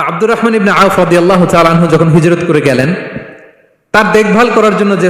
তো আব্দুর রহমান ইবনে আউফ রাদিয়াল্লাহু তাআলা আনহু যখন হিজরত করে গেলেন, তার দেখভাল করার জন্য যে